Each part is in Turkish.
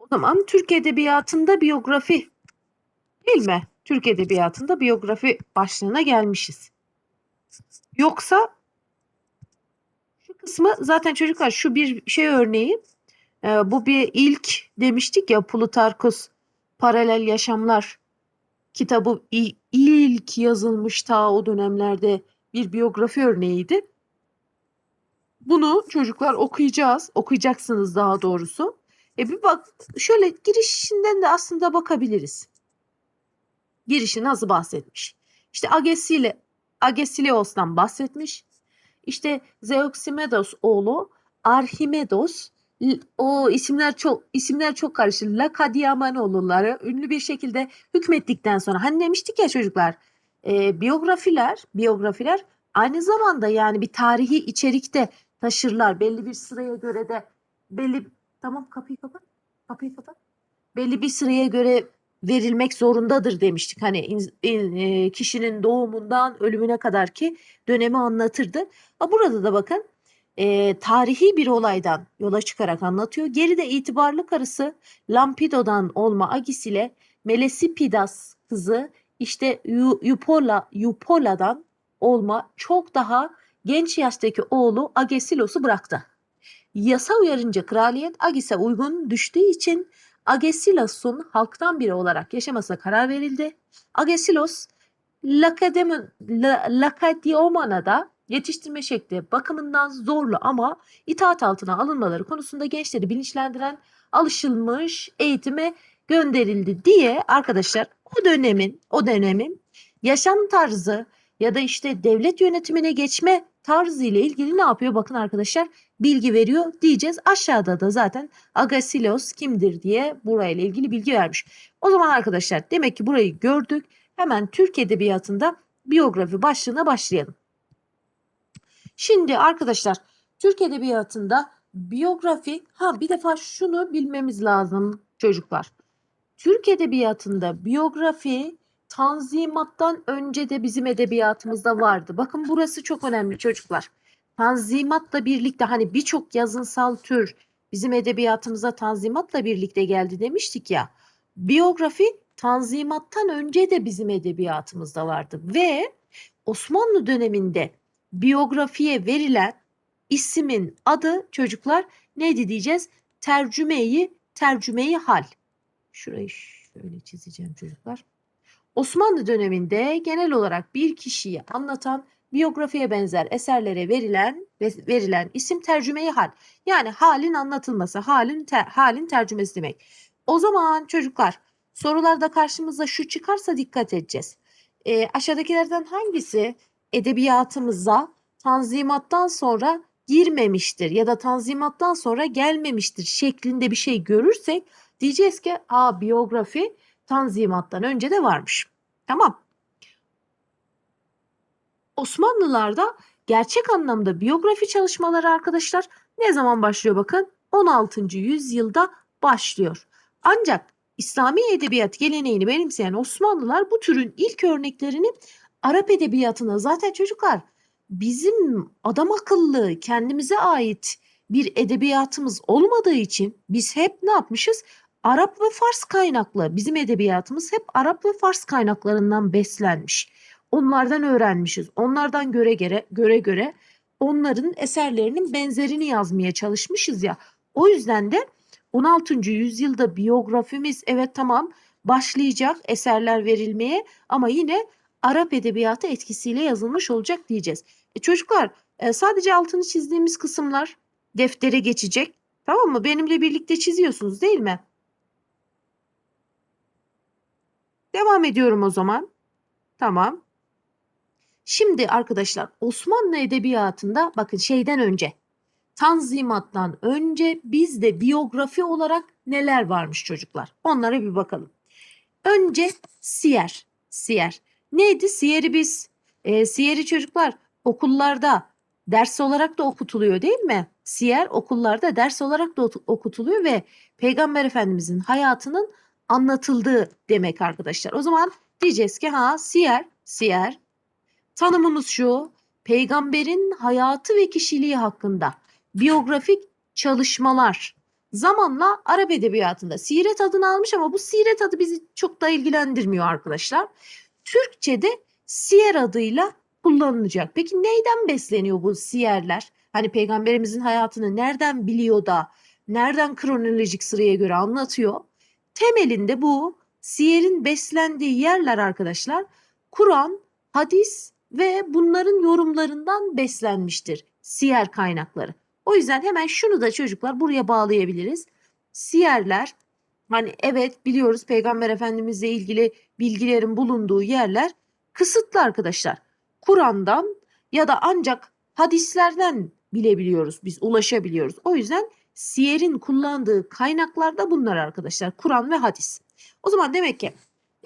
O zaman Türk Edebiyatı'nda biyografi değil mi? Türk Edebiyatı'nda biyografi başlığına gelmişiz. Yoksa şu kısmı zaten çocuklar şu bir şey örneği. Ee, bu bir ilk demiştik ya Plutarkos Paralel Yaşamlar kitabı ilk yazılmış ta o dönemlerde bir biyografi örneğiydi. Bunu çocuklar okuyacağız. Okuyacaksınız daha doğrusu. E bir bak şöyle girişinden de aslında bakabiliriz. Girişi nasıl bahsetmiş? İşte Agesile, Agesileos'tan bahsetmiş. İşte Zeuximedos oğlu Archimedos l- o isimler çok isimler çok karışır. Lakadiamanoğulları ünlü bir şekilde hükmettikten sonra hani demiştik ya çocuklar e, biyografiler biyografiler aynı zamanda yani bir tarihi içerikte taşırlar. Belli bir sıraya göre de belli tamam kapıyı kapat. Kapıyı kapat. Belli bir sıraya göre verilmek zorundadır demiştik. Hani in- in- e, kişinin doğumundan ölümüne kadar ki dönemi anlatırdı. Ha burada da bakın e, tarihi bir olaydan yola çıkarak anlatıyor. Geride itibarlı karısı Lampido'dan olma Agis ile Melesipidas kızı işte Yu- Yupola Yupola'dan olma çok daha genç yaştaki oğlu Agesilos'u bıraktı. Yasa uyarınca kraliyet Agis'e uygun düştüğü için Agesilos'un halktan biri olarak yaşamasına karar verildi. Agesilos Lakadiomana'da yetiştirme şekli bakımından zorlu ama itaat altına alınmaları konusunda gençleri bilinçlendiren alışılmış eğitime gönderildi diye arkadaşlar o dönemin o dönemin yaşam tarzı ya da işte devlet yönetimine geçme tarzı ile ilgili ne yapıyor? Bakın arkadaşlar bilgi veriyor diyeceğiz. Aşağıda da zaten Agasilos kimdir diye burayla ilgili bilgi vermiş. O zaman arkadaşlar demek ki burayı gördük. Hemen Türk Edebiyatı'nda biyografi başlığına başlayalım. Şimdi arkadaşlar Türk Edebiyatı'nda biyografi ha bir defa şunu bilmemiz lazım çocuklar. Türk Edebiyatı'nda biyografi Tanzimat'tan önce de bizim edebiyatımızda vardı. Bakın burası çok önemli çocuklar. Tanzimat'la birlikte hani birçok yazınsal tür bizim edebiyatımıza Tanzimat'la birlikte geldi demiştik ya. Biyografi Tanzimat'tan önce de bizim edebiyatımızda vardı ve Osmanlı döneminde biyografiye verilen ismin adı çocuklar neydi diyeceğiz? Tercümeyi, tercümeyi hal. Şurayı şöyle çizeceğim çocuklar. Osmanlı döneminde genel olarak bir kişiyi anlatan biyografiye benzer eserlere verilen ve verilen isim tercümeyi hal. Yani halin anlatılması, halin ter- halin tercümesi demek. O zaman çocuklar sorularda karşımıza şu çıkarsa dikkat edeceğiz. Ee, aşağıdakilerden hangisi edebiyatımıza tanzimattan sonra girmemiştir ya da tanzimattan sonra gelmemiştir şeklinde bir şey görürsek diyeceğiz ki a biyografi tanzimattan önce de varmış. Tamam. Osmanlılarda gerçek anlamda biyografi çalışmaları arkadaşlar ne zaman başlıyor bakın? 16. yüzyılda başlıyor. Ancak İslami edebiyat geleneğini benimseyen Osmanlılar bu türün ilk örneklerini Arap edebiyatına zaten çocuklar bizim adam akıllı kendimize ait bir edebiyatımız olmadığı için biz hep ne yapmışız? Arap ve Fars kaynaklı. Bizim edebiyatımız hep Arap ve Fars kaynaklarından beslenmiş. Onlardan öğrenmişiz. Onlardan göre göre göre göre onların eserlerinin benzerini yazmaya çalışmışız ya. O yüzden de 16. yüzyılda biyografimiz evet tamam başlayacak eserler verilmeye ama yine Arap edebiyatı etkisiyle yazılmış olacak diyeceğiz. E çocuklar e, sadece altını çizdiğimiz kısımlar deftere geçecek. Tamam mı? Benimle birlikte çiziyorsunuz değil mi? Devam ediyorum o zaman. Tamam. Şimdi arkadaşlar Osmanlı edebiyatında bakın şeyden önce Tanzimat'tan önce bizde biyografi olarak neler varmış çocuklar? Onlara bir bakalım. Önce siyer. Siyer. Neydi? Siyeri biz e, siyeri çocuklar okullarda ders olarak da okutuluyor değil mi? Siyer okullarda ders olarak da okutuluyor ve Peygamber Efendimizin hayatının anlatıldığı demek arkadaşlar. O zaman diyeceğiz ki ha siyer, siyer tanımımız şu. Peygamberin hayatı ve kişiliği hakkında biyografik çalışmalar zamanla Arap edebiyatında siret adını almış ama bu siret adı bizi çok da ilgilendirmiyor arkadaşlar. Türkçe'de siyer adıyla kullanılacak. Peki neyden besleniyor bu siyerler? Hani peygamberimizin hayatını nereden biliyor da nereden kronolojik sıraya göre anlatıyor? Temelinde bu siyerin beslendiği yerler arkadaşlar Kur'an, hadis ve bunların yorumlarından beslenmiştir siyer kaynakları. O yüzden hemen şunu da çocuklar buraya bağlayabiliriz. Siyerler hani evet biliyoruz Peygamber Efendimizle ilgili bilgilerin bulunduğu yerler kısıtlı arkadaşlar. Kur'an'dan ya da ancak hadislerden bilebiliyoruz biz, ulaşabiliyoruz. O yüzden siyerin kullandığı kaynaklar da bunlar arkadaşlar. Kur'an ve hadis. O zaman demek ki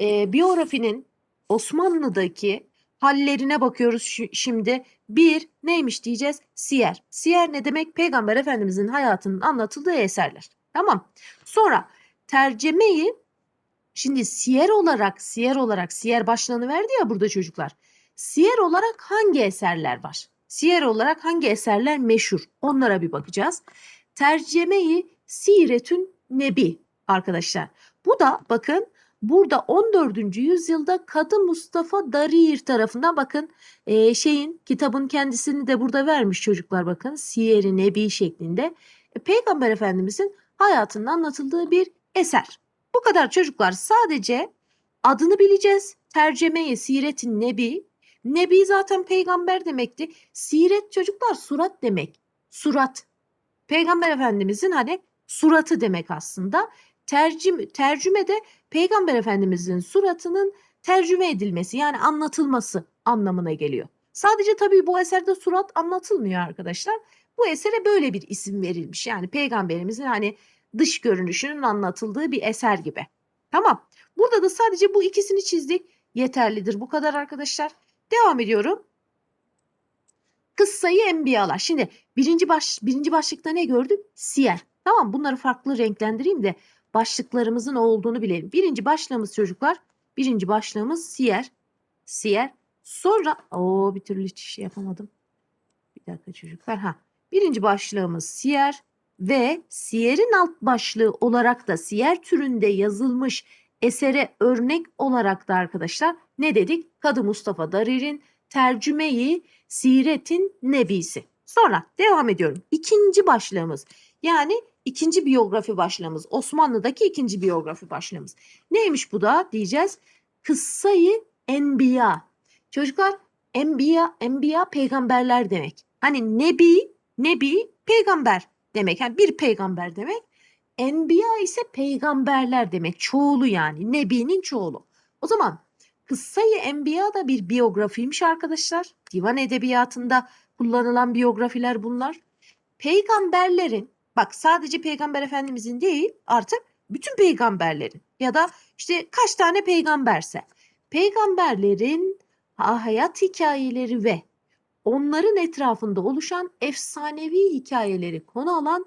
e, biyografinin Osmanlı'daki hallerine bakıyoruz şimdi. Bir neymiş diyeceğiz? Siyer. Siyer ne demek? Peygamber Efendimizin hayatının anlatıldığı eserler. Tamam. Sonra tercemeyi şimdi siyer olarak siyer olarak siyer başlığını verdi ya burada çocuklar. Siyer olarak hangi eserler var? Siyer olarak hangi eserler meşhur? Onlara bir bakacağız. Tercemeyi Siretün Nebi arkadaşlar. Bu da bakın burada 14. yüzyılda Kadı Mustafa Darir tarafından bakın e, şeyin kitabın kendisini de burada vermiş çocuklar bakın. Siyer-i Nebi şeklinde. E, Peygamber Efendimizin hayatının anlatıldığı bir eser. Bu kadar çocuklar sadece adını bileceğiz. Tercemeye Siret-i Nebi. Nebi zaten peygamber demekti. Siret çocuklar surat demek. Surat. Peygamber Efendimizin hani suratı demek aslında. Tercüm, tercüme de Peygamber Efendimizin suratının tercüme edilmesi yani anlatılması anlamına geliyor. Sadece tabii bu eserde surat anlatılmıyor arkadaşlar. Bu esere böyle bir isim verilmiş. Yani peygamberimizin hani dış görünüşünün anlatıldığı bir eser gibi. Tamam. Burada da sadece bu ikisini çizdik. Yeterlidir bu kadar arkadaşlar. Devam ediyorum. Kıssayı enbiyalar. Şimdi birinci baş birinci başlıkta ne gördük? Siyer. Tamam bunları farklı renklendireyim de başlıklarımızın olduğunu bilelim. Birinci başlığımız çocuklar. Birinci başlığımız siyer. Siyer. Sonra o bir türlü hiç şey yapamadım. Bir dakika çocuklar. Ha. Birinci başlığımız siyer ve siyerin alt başlığı olarak da siyer türünde yazılmış esere örnek olarak da arkadaşlar ne dedik? Kadı Mustafa Darir'in tercümeyi Siretin Nebisi. Sonra devam ediyorum. İkinci başlığımız yani ikinci biyografi başlığımız. Osmanlı'daki ikinci biyografi başlığımız. Neymiş bu da diyeceğiz. Kıssayı Enbiya. Çocuklar Enbiya, Enbiya peygamberler demek. Hani Nebi, Nebi peygamber demek. Yani bir peygamber demek. Enbiya ise peygamberler demek. Çoğulu yani. Nebi'nin çoğulu. O zaman Kıssayı Enbiya da bir biyografiymiş arkadaşlar. Divan edebiyatında kullanılan biyografiler bunlar. Peygamberlerin bak sadece peygamber efendimizin değil artık bütün peygamberlerin ya da işte kaç tane peygamberse peygamberlerin ha- hayat hikayeleri ve onların etrafında oluşan efsanevi hikayeleri konu alan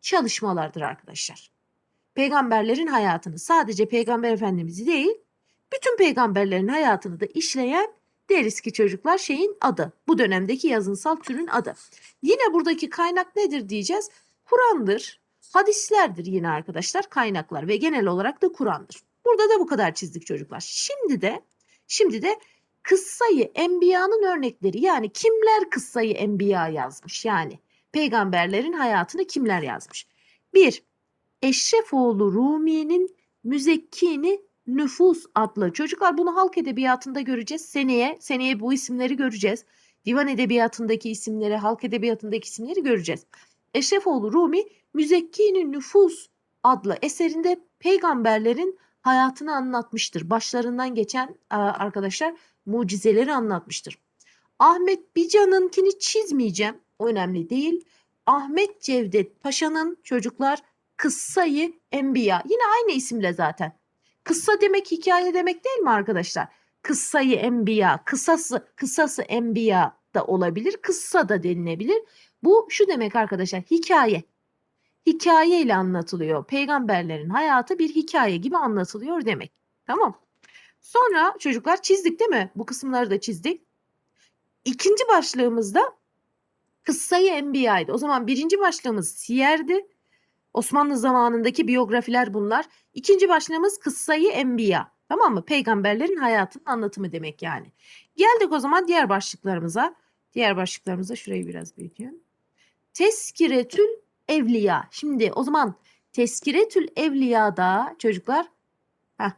çalışmalardır arkadaşlar. Peygamberlerin hayatını sadece peygamber efendimizi değil bütün peygamberlerin hayatını da işleyen deriz ki çocuklar şeyin adı. Bu dönemdeki yazınsal türün adı. Yine buradaki kaynak nedir diyeceğiz? Kur'an'dır. Hadislerdir yine arkadaşlar kaynaklar ve genel olarak da Kur'an'dır. Burada da bu kadar çizdik çocuklar. Şimdi de şimdi de kıssayı enbiyanın örnekleri yani kimler kıssayı enbiya yazmış yani peygamberlerin hayatını kimler yazmış? Bir, Eşrefoğlu Rumi'nin Müzekkini Nüfus adlı. Çocuklar bunu halk edebiyatında göreceğiz. Seneye, seneye bu isimleri göreceğiz. Divan edebiyatındaki isimleri, halk edebiyatındaki isimleri göreceğiz. Eşrefoğlu Rumi Müzekkini Nüfus adlı eserinde peygamberlerin hayatını anlatmıştır. Başlarından geçen a, arkadaşlar mucizeleri anlatmıştır. Ahmet Bican'ınkini çizmeyeceğim. O önemli değil. Ahmet Cevdet Paşa'nın çocuklar Kıssayı Enbiya. Yine aynı isimle zaten. Kıssa demek hikaye demek değil mi arkadaşlar? Kıssayı enbiya, kısası, kısası enbiya da olabilir, kıssa da denilebilir. Bu şu demek arkadaşlar, hikaye. Hikaye ile anlatılıyor. Peygamberlerin hayatı bir hikaye gibi anlatılıyor demek. Tamam. Sonra çocuklar çizdik değil mi? Bu kısımları da çizdik. İkinci başlığımızda kıssayı enbiyaydı. O zaman birinci başlığımız siyerdi. Osmanlı zamanındaki biyografiler bunlar. İkinci başlığımız Kıssayı Enbiya. Tamam mı? Peygamberlerin hayatının anlatımı demek yani. Geldik o zaman diğer başlıklarımıza. Diğer başlıklarımıza şurayı biraz büyüteyim. Teskiretül Evliya. Şimdi o zaman Teskiretül Evliya'da çocuklar heh,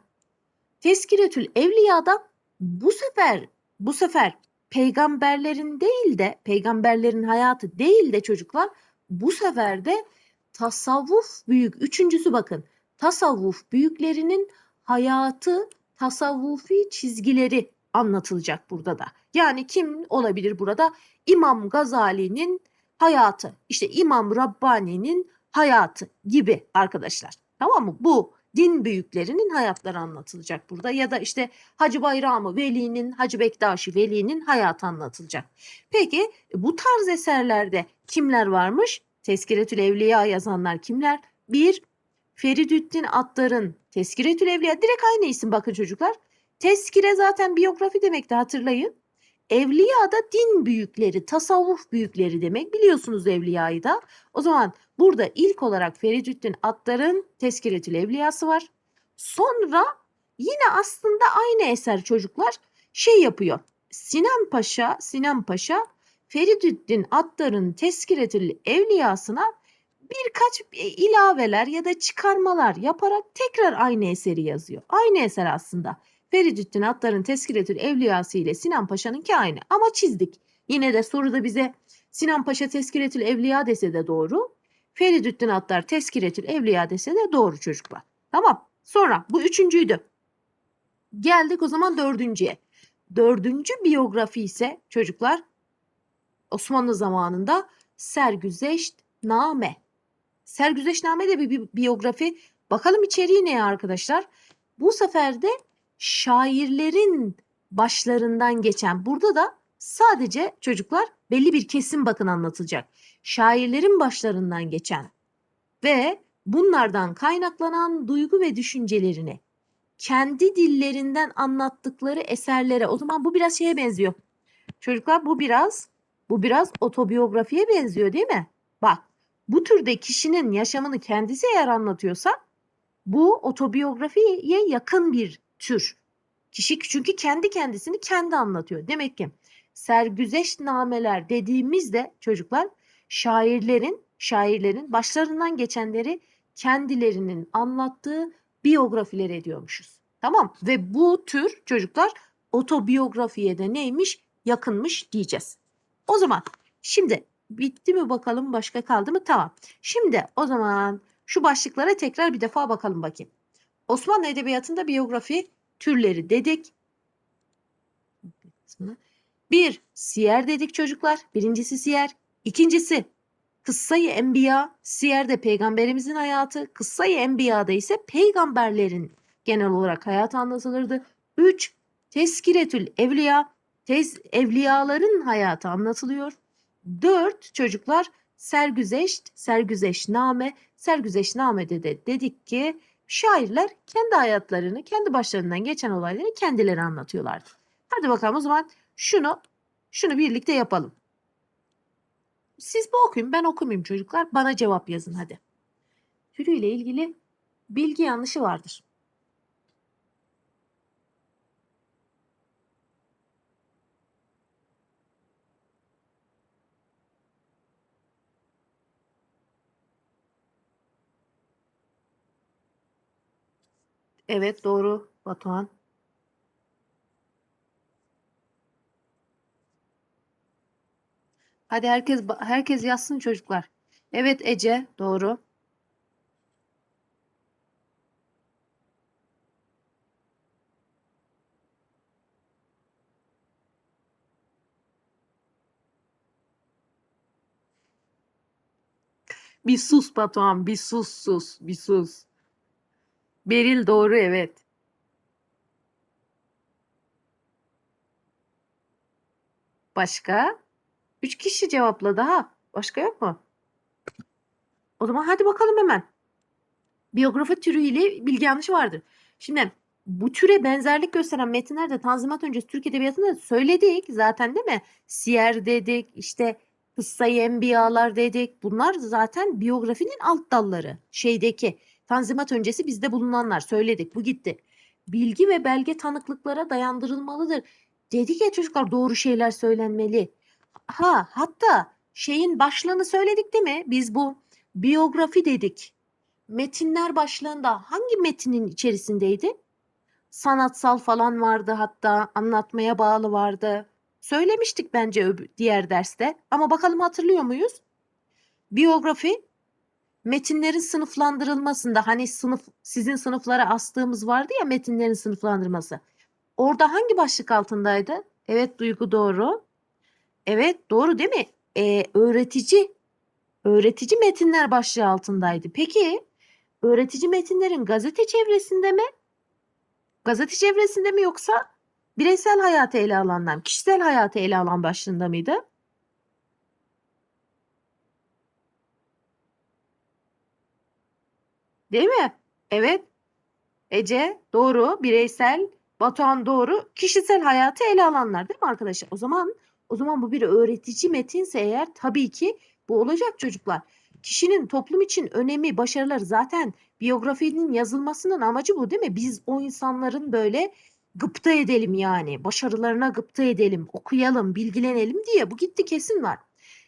Teskiretül Evliya'da bu sefer bu sefer peygamberlerin değil de peygamberlerin hayatı değil de çocuklar bu sefer de tasavvuf büyük üçüncüsü bakın tasavvuf büyüklerinin hayatı tasavvufi çizgileri anlatılacak burada da. Yani kim olabilir burada? İmam Gazali'nin hayatı, işte İmam Rabbani'nin hayatı gibi arkadaşlar. Tamam mı? Bu din büyüklerinin hayatları anlatılacak burada ya da işte Hacı Bayramı Veli'nin, Hacı Bektaşi Veli'nin hayatı anlatılacak. Peki bu tarz eserlerde kimler varmış? Tezkiretül Evliya yazanlar kimler? Bir, Feridüddin Attar'ın Tezkiretül Evliya direkt aynı isim bakın çocuklar. Tezkire zaten biyografi demekti hatırlayın. Evliya da din büyükleri, tasavvuf büyükleri demek. Biliyorsunuz Evliya'yı da. O zaman burada ilk olarak Feridüddin Attar'ın Tezkiretül Evliyası var. Sonra yine aslında aynı eser çocuklar şey yapıyor. Sinan Paşa, Sinan Paşa Feridüddin Attar'ın Tezkiretül Evliyasına birkaç ilaveler ya da çıkarmalar yaparak tekrar aynı eseri yazıyor. Aynı eser aslında. Feridüddin Attar'ın Tezkiretül Evliyası ile Sinan Paşa'nınki aynı ama çizdik. Yine de soruda bize Sinan Paşa Tezkiretül Evliya dese de doğru. Feridüddin Attar Tezkiretül Evliya dese de doğru çocuklar. Tamam. Sonra bu üçüncüydü. Geldik o zaman dördüncüye. Dördüncü biyografi ise çocuklar Osmanlı zamanında Sergüzeştname. Sergüzeştname de bir, bir biyografi. Bakalım içeriği ne arkadaşlar? Bu sefer de şairlerin başlarından geçen burada da sadece çocuklar belli bir kesim bakın anlatılacak. Şairlerin başlarından geçen ve bunlardan kaynaklanan duygu ve düşüncelerini kendi dillerinden anlattıkları eserlere o zaman bu biraz şeye benziyor. Çocuklar bu biraz bu biraz otobiyografiye benziyor değil mi? Bak bu türde kişinin yaşamını kendisi eğer anlatıyorsa bu otobiyografiye yakın bir tür. Kişi çünkü kendi kendisini kendi anlatıyor. Demek ki sergüzeşnameler dediğimizde çocuklar şairlerin şairlerin başlarından geçenleri kendilerinin anlattığı biyografiler ediyormuşuz. Tamam ve bu tür çocuklar otobiyografiye de neymiş yakınmış diyeceğiz. O zaman şimdi bitti mi bakalım başka kaldı mı? Tamam. Şimdi o zaman şu başlıklara tekrar bir defa bakalım bakayım. Osmanlı Edebiyatı'nda biyografi türleri dedik. Bir, siyer dedik çocuklar. Birincisi siyer. İkincisi, kıssayı enbiya. Siyer'de peygamberimizin hayatı. Kıssayı enbiyada ise peygamberlerin genel olarak hayatı anlatılırdı. Üç, teskiretül evliya. Tez, evliyaların hayatı anlatılıyor. Dört, çocuklar sergüzeşt, sergüzeşname. Sergüzeşname'de de dedik ki şairler kendi hayatlarını, kendi başlarından geçen olayları kendileri anlatıyorlardı. Hadi bakalım o zaman şunu şunu birlikte yapalım. Siz bu okuyun, ben okumayayım çocuklar. Bana cevap yazın hadi. Türüyle ilgili bilgi yanlışı vardır. Evet doğru Batuhan. Hadi herkes herkes yazsın çocuklar. Evet Ece doğru. Bir sus Batuhan, bir sus sus, bir sus. Beril doğru evet. Başka? Üç kişi cevapladı ha. Başka yok mu? O zaman hadi bakalım hemen. Biyografi türüyle bilgi yanlışı vardır. Şimdi bu türe benzerlik gösteren metinlerde Tanzimat öncesi Türk Edebiyatı'nda söyledik zaten değil mi? Siyer dedik, işte Kıssayı Enbiyalar dedik. Bunlar zaten biyografinin alt dalları. Şeydeki Tanzimat öncesi bizde bulunanlar söyledik. Bu gitti. Bilgi ve belge tanıklıklara dayandırılmalıdır. Dedik ya çocuklar doğru şeyler söylenmeli. Ha hatta şeyin başlığını söyledik değil mi? Biz bu biyografi dedik. Metinler başlığında hangi metinin içerisindeydi? Sanatsal falan vardı hatta anlatmaya bağlı vardı. Söylemiştik bence diğer derste ama bakalım hatırlıyor muyuz? Biyografi metinlerin sınıflandırılmasında hani sınıf sizin sınıflara astığımız vardı ya metinlerin sınıflandırması. Orada hangi başlık altındaydı? Evet Duygu doğru. Evet doğru değil mi? Ee, öğretici öğretici metinler başlığı altındaydı. Peki öğretici metinlerin gazete çevresinde mi? Gazete çevresinde mi yoksa bireysel hayatı ele alanlar mı? Kişisel hayatı ele alan başlığında mıydı? Değil mi? Evet. Ece doğru. Bireysel. Batuhan doğru. Kişisel hayatı ele alanlar değil mi arkadaşlar? O zaman o zaman bu bir öğretici metinse eğer tabii ki bu olacak çocuklar. Kişinin toplum için önemi, başarıları zaten biyografinin yazılmasının amacı bu değil mi? Biz o insanların böyle gıpta edelim yani. Başarılarına gıpta edelim, okuyalım, bilgilenelim diye. Bu gitti kesin var.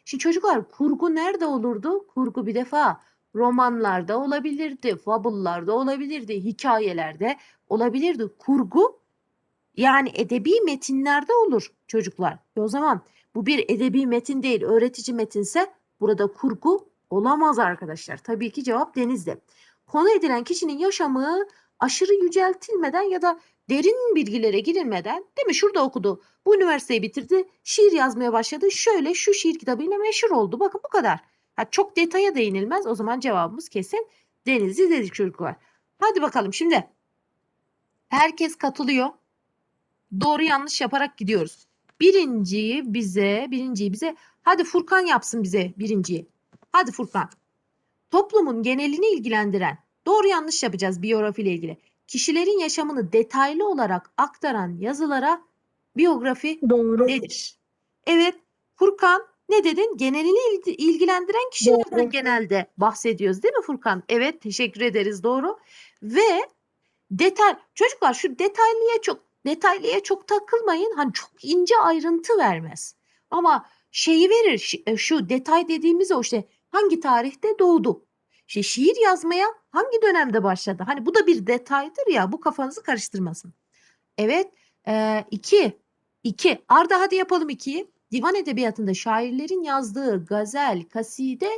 Şimdi çocuklar kurgu nerede olurdu? Kurgu bir defa romanlarda olabilirdi, fabullarda olabilirdi, hikayelerde olabilirdi. Kurgu yani edebi metinlerde olur çocuklar. E o zaman bu bir edebi metin değil, öğretici metinse burada kurgu olamaz arkadaşlar. Tabii ki cevap denizde. Konu edilen kişinin yaşamı aşırı yüceltilmeden ya da derin bilgilere girilmeden değil mi? Şurada okudu. Bu üniversiteyi bitirdi. Şiir yazmaya başladı. Şöyle şu şiir kitabıyla meşhur oldu. Bakın bu kadar. Ha, çok detaya değinilmez. O zaman cevabımız kesin Denizli dedik çocuklar. Hadi bakalım şimdi. Herkes katılıyor. Doğru yanlış yaparak gidiyoruz. Birinciyi bize, birinciyi bize, hadi Furkan yapsın bize birinciyi. Hadi Furkan. Toplumun genelini ilgilendiren, doğru yanlış yapacağız biyografi ile ilgili. Kişilerin yaşamını detaylı olarak aktaran yazılara biyografi Doğru. nedir? Evet, Furkan ne dedin? Genelini il- ilgilendiren kişilerden Doğru. genelde bahsediyoruz değil mi Furkan? Evet, teşekkür ederiz doğru. Ve detay çocuklar şu detaylıya çok detaylıya çok takılmayın. Hani çok ince ayrıntı vermez. Ama şeyi verir e, şu detay dediğimiz o işte hangi tarihte doğdu? İşte şiir yazmaya hangi dönemde başladı? Hani bu da bir detaydır ya bu kafanızı karıştırmasın. Evet e, iki. iki. Arda hadi yapalım ikiyi. Divan edebiyatında şairlerin yazdığı gazel, kaside,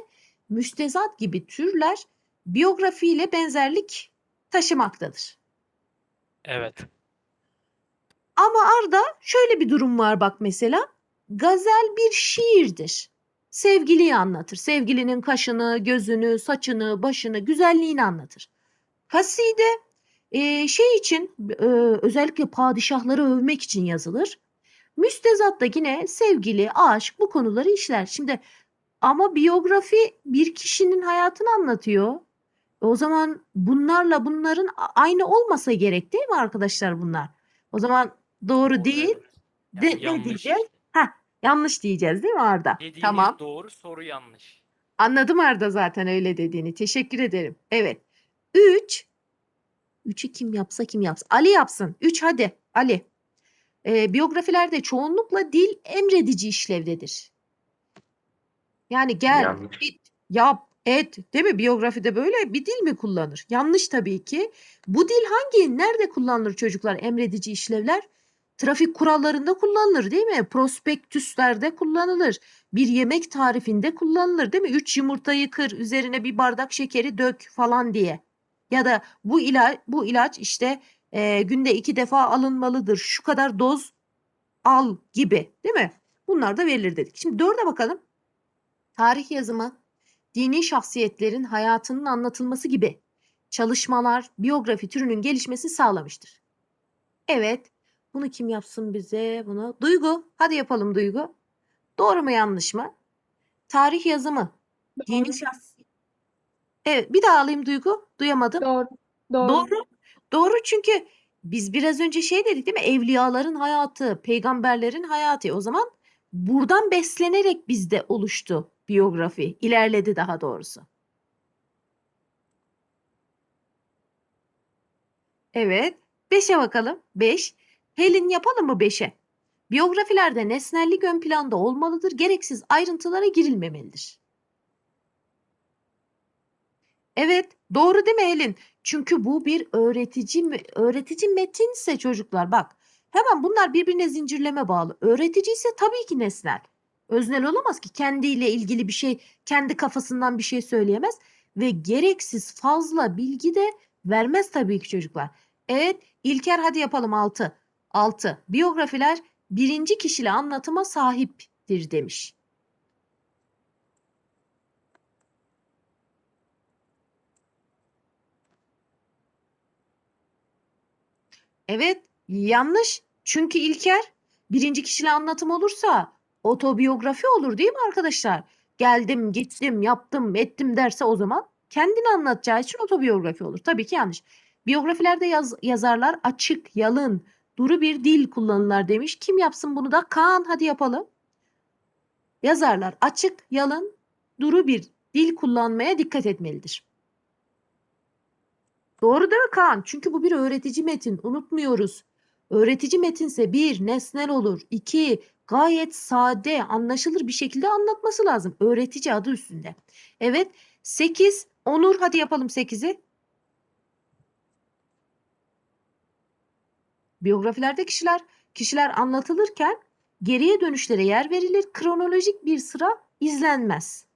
müstezat gibi türler biyografiyle benzerlik taşımaktadır. Evet. Ama Arda şöyle bir durum var bak mesela. Gazel bir şiirdir. Sevgiliyi anlatır. Sevgilinin kaşını, gözünü, saçını, başını, güzelliğini anlatır. Kaside e, şey için e, özellikle padişahları övmek için yazılır. Müstezat da yine sevgili, aşk bu konuları işler. Şimdi ama biyografi bir kişinin hayatını anlatıyor. E, O zaman bunlarla bunların aynı olmasa gerek değil mi arkadaşlar bunlar? O zaman doğru Doğru, değil. De, Yani ne yanlış diyeceğiz? işte. Heh, yanlış diyeceğiz değil mi Arda? Dediğiniz Tamam. doğru, soru yanlış. Anladım Arda zaten öyle dediğini. Teşekkür ederim. Evet. 3. 3'ü kim yapsa kim yapsın? Ali yapsın. 3 hadi. Ali. Ee, biyografilerde çoğunlukla dil emredici işlevdedir. Yani gel, Yanlış. git, yap, et, değil mi? Biyografide böyle bir dil mi kullanır? Yanlış tabii ki. Bu dil hangi, nerede kullanılır çocuklar emredici işlevler? Trafik kurallarında kullanılır değil mi? Prospektüslerde kullanılır. Bir yemek tarifinde kullanılır değil mi? Üç yumurtayı kır, üzerine bir bardak şekeri dök falan diye. Ya da bu ilaç, bu ilaç işte e, günde iki defa alınmalıdır. Şu kadar doz al gibi değil mi? Bunlar da verilir dedik. Şimdi dörde bakalım. Tarih yazımı, dini şahsiyetlerin hayatının anlatılması gibi çalışmalar biyografi türünün gelişmesi sağlamıştır. Evet. Bunu kim yapsın bize? Bunu Duygu. Hadi yapalım Duygu. Doğru mu yanlış mı? Tarih yazımı, dini Doğru. şahsiyet. Evet, bir daha alayım Duygu. Duyamadım. Doğru. Doğru. Doğru. Doğru çünkü biz biraz önce şey dedik değil mi? Evliyaların hayatı, peygamberlerin hayatı. O zaman buradan beslenerek bizde oluştu biyografi. İlerledi daha doğrusu. Evet. 5'e bakalım. 5. Helin yapalım mı 5'e? Biyografilerde nesnellik ön planda olmalıdır. Gereksiz ayrıntılara girilmemelidir. Evet, doğru değil mi Helin? Çünkü bu bir öğretici öğretici metinse çocuklar bak. Hemen bunlar birbirine zincirleme bağlı. Öğretici ise tabii ki nesnel. Öznel olamaz ki kendiyle ilgili bir şey, kendi kafasından bir şey söyleyemez ve gereksiz fazla bilgi de vermez tabii ki çocuklar. Evet, İlker hadi yapalım 6. 6. Biyografiler birinci kişili anlatıma sahiptir demiş. Evet, yanlış. Çünkü İlker birinci kişili anlatım olursa otobiyografi olur değil mi arkadaşlar? Geldim, gittim, yaptım, ettim derse o zaman kendini anlatacağı için otobiyografi olur. Tabii ki yanlış. Biyografilerde yaz- yazarlar açık, yalın, duru bir dil kullanırlar demiş. Kim yapsın bunu da? Kaan hadi yapalım. Yazarlar açık, yalın, duru bir dil kullanmaya dikkat etmelidir. Doğru değil mi Kaan? Çünkü bu bir öğretici metin. Unutmuyoruz. Öğretici metinse bir, nesnel olur. iki gayet sade, anlaşılır bir şekilde anlatması lazım. Öğretici adı üstünde. Evet. Sekiz, Onur hadi yapalım sekizi. Biyografilerde kişiler, kişiler anlatılırken geriye dönüşlere yer verilir. Kronolojik bir sıra izlenmez.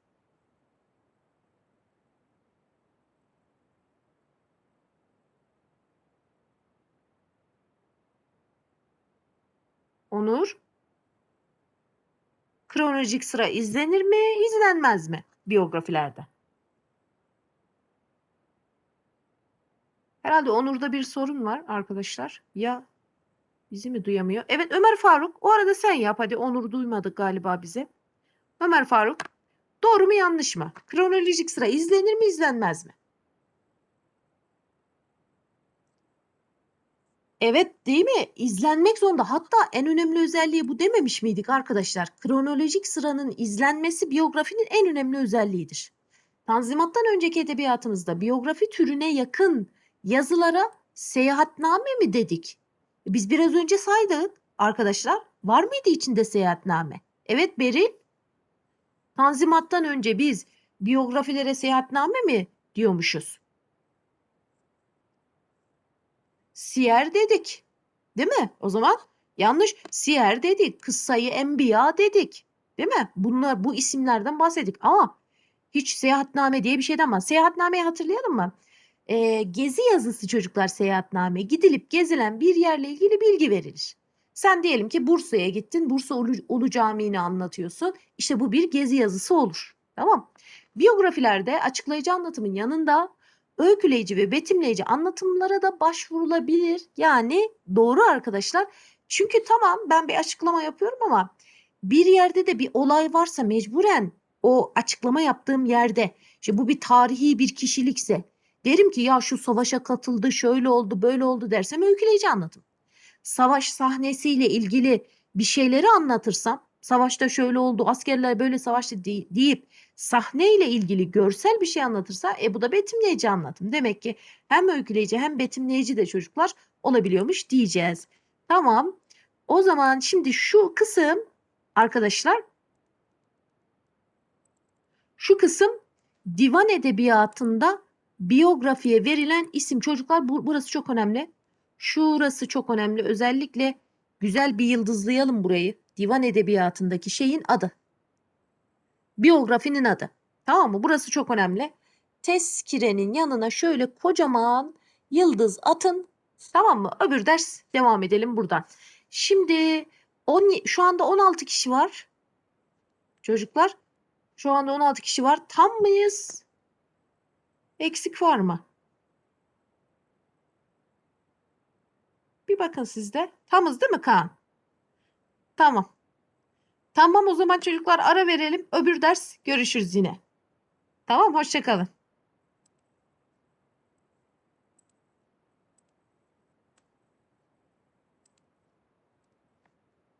Onur. Kronolojik sıra izlenir mi, izlenmez mi biyografilerde? Herhalde Onur'da bir sorun var arkadaşlar. Ya bizi mi duyamıyor? Evet Ömer Faruk. O arada sen yap hadi. Onur duymadık galiba bize. Ömer Faruk. Doğru mu yanlış mı? Kronolojik sıra izlenir mi izlenmez mi? Evet değil mi? İzlenmek zorunda. Hatta en önemli özelliği bu dememiş miydik arkadaşlar? Kronolojik sıranın izlenmesi biyografinin en önemli özelliğidir. Tanzimattan önceki edebiyatımızda biyografi türüne yakın yazılara seyahatname mi dedik? Biz biraz önce saydık arkadaşlar. Var mıydı içinde seyahatname? Evet Beril. Tanzimattan önce biz biyografilere seyahatname mi diyormuşuz? Siyer dedik. Değil mi? O zaman yanlış. Siyer dedik. Kıssayı Enbiya dedik. Değil mi? Bunlar bu isimlerden bahsettik. Ama hiç seyahatname diye bir şeyden bahsediyoruz. Seyahatnameyi hatırlayalım mı? Ee, gezi yazısı çocuklar seyahatname. Gidilip gezilen bir yerle ilgili bilgi verilir. Sen diyelim ki Bursa'ya gittin. Bursa Ulu, Ulu Camii'ni anlatıyorsun. İşte bu bir gezi yazısı olur. Tamam. Biyografilerde açıklayıcı anlatımın yanında öyküleyici ve betimleyici anlatımlara da başvurulabilir. Yani doğru arkadaşlar. Çünkü tamam ben bir açıklama yapıyorum ama bir yerde de bir olay varsa mecburen o açıklama yaptığım yerde işte bu bir tarihi bir kişilikse derim ki ya şu savaşa katıldı şöyle oldu böyle oldu dersem öyküleyici anlatım. Savaş sahnesiyle ilgili bir şeyleri anlatırsam savaşta şöyle oldu askerler böyle savaştı de- deyip sahneyle ilgili görsel bir şey anlatırsa e bu da betimleyici anlatım. Demek ki hem öyküleyici hem betimleyici de çocuklar olabiliyormuş diyeceğiz. Tamam. O zaman şimdi şu kısım arkadaşlar şu kısım divan edebiyatında biyografiye verilen isim çocuklar bu, burası çok önemli. Şurası çok önemli. Özellikle güzel bir yıldızlayalım burayı. Divan edebiyatındaki şeyin adı. Biyografinin adı. Tamam mı? Burası çok önemli. Tezkirenin yanına şöyle kocaman yıldız atın. Tamam mı? Öbür ders devam edelim buradan. Şimdi on, şu anda 16 kişi var. Çocuklar şu anda 16 kişi var. Tam mıyız? Eksik var mı? Bir bakın sizde. Tamız değil mi Kaan? Tamam. Tamam o zaman çocuklar ara verelim. Öbür ders görüşürüz yine. Tamam hoşça kalın.